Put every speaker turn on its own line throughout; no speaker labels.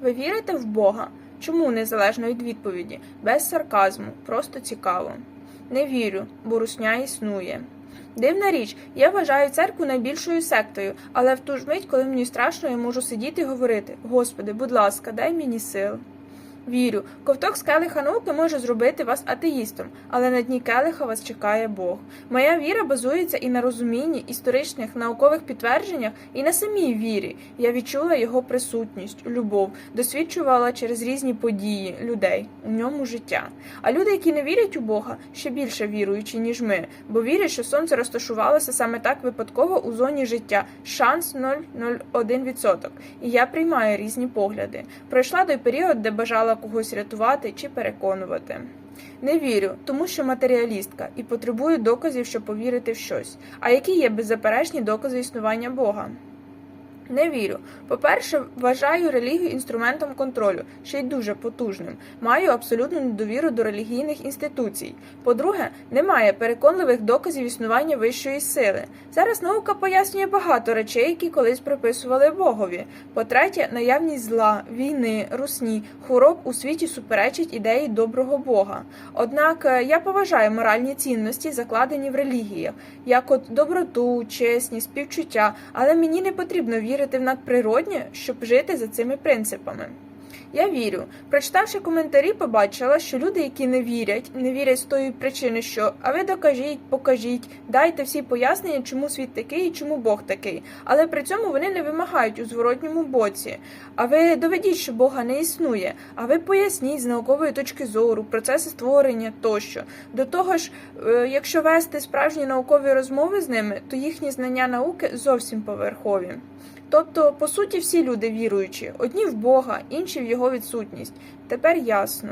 Ви вірите в Бога? Чому незалежно від відповіді? Без сарказму, просто цікаво. Не вірю, бо русня існує. Дивна річ, я вважаю церкву найбільшою сектою, але в ту ж мить, коли мені страшно, я можу сидіти і говорити: Господи, будь ласка, дай мені сил. Вірю, ковток з келиха науки може зробити вас атеїстом, але на дні келиха вас чекає Бог. Моя віра базується і на розумінні історичних наукових підтвердженнях, і на самій вірі. Я відчула його присутність, любов, досвідчувала через різні події людей у ньому життя. А люди, які не вірять у Бога, ще більше віруючі, ніж ми, бо вірять, що сонце розташувалося саме так випадково у зоні життя. Шанс 0,01%. І я приймаю різні погляди. Пройшла той період, де бажала когось рятувати чи переконувати. Не вірю, тому що матеріалістка і потребую доказів, щоб повірити в щось. А які є беззаперечні докази існування Бога? Не вірю. По-перше, вважаю релігію інструментом контролю, ще й дуже потужним. Маю абсолютну недовіру до релігійних інституцій. По-друге, немає переконливих доказів існування вищої сили. Зараз наука пояснює багато речей, які колись приписували Богові. По-третє, наявність зла, війни, русні, хвороб у світі суперечить ідеї доброго Бога. Однак е, я поважаю моральні цінності, закладені в релігіях, як от доброту, чесність, співчуття, але мені не потрібно вірити в надприроднє, щоб жити за цими принципами. Я вірю. Прочитавши коментарі, побачила, що люди, які не вірять, не вірять з тої причини, що а ви докажіть, покажіть, дайте всі пояснення, чому світ такий і чому Бог такий. Але при цьому вони не вимагають у зворотньому боці. А ви доведіть, що Бога не існує. А ви поясніть з наукової точки зору, процеси створення тощо. До того ж, е, якщо вести справжні наукові розмови з ними, то їхні знання науки зовсім поверхові. Тобто, по суті, всі люди віруючі, одні в Бога, інші в його відсутність. Тепер ясно.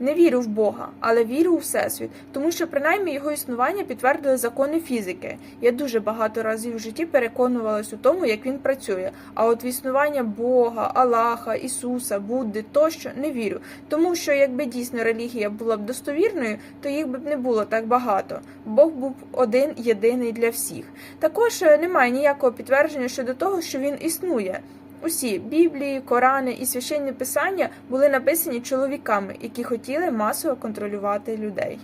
Не вірю в Бога, але вірю у Всесвіт, тому що принаймні його існування підтвердили закони фізики. Я дуже багато разів в житті переконувалась у тому, як він працює. А от в існування Бога, Аллаха, Ісуса, Будди тощо не вірю. Тому що якби дійсно релігія була б достовірною, то їх би б не було так багато. Бог був один єдиний для всіх. Також е, немає ніякого підтвердження щодо того, що він існує. Усі Біблії, Корани і священні писання були написані чоловіками, які хотіли масово контролювати людей.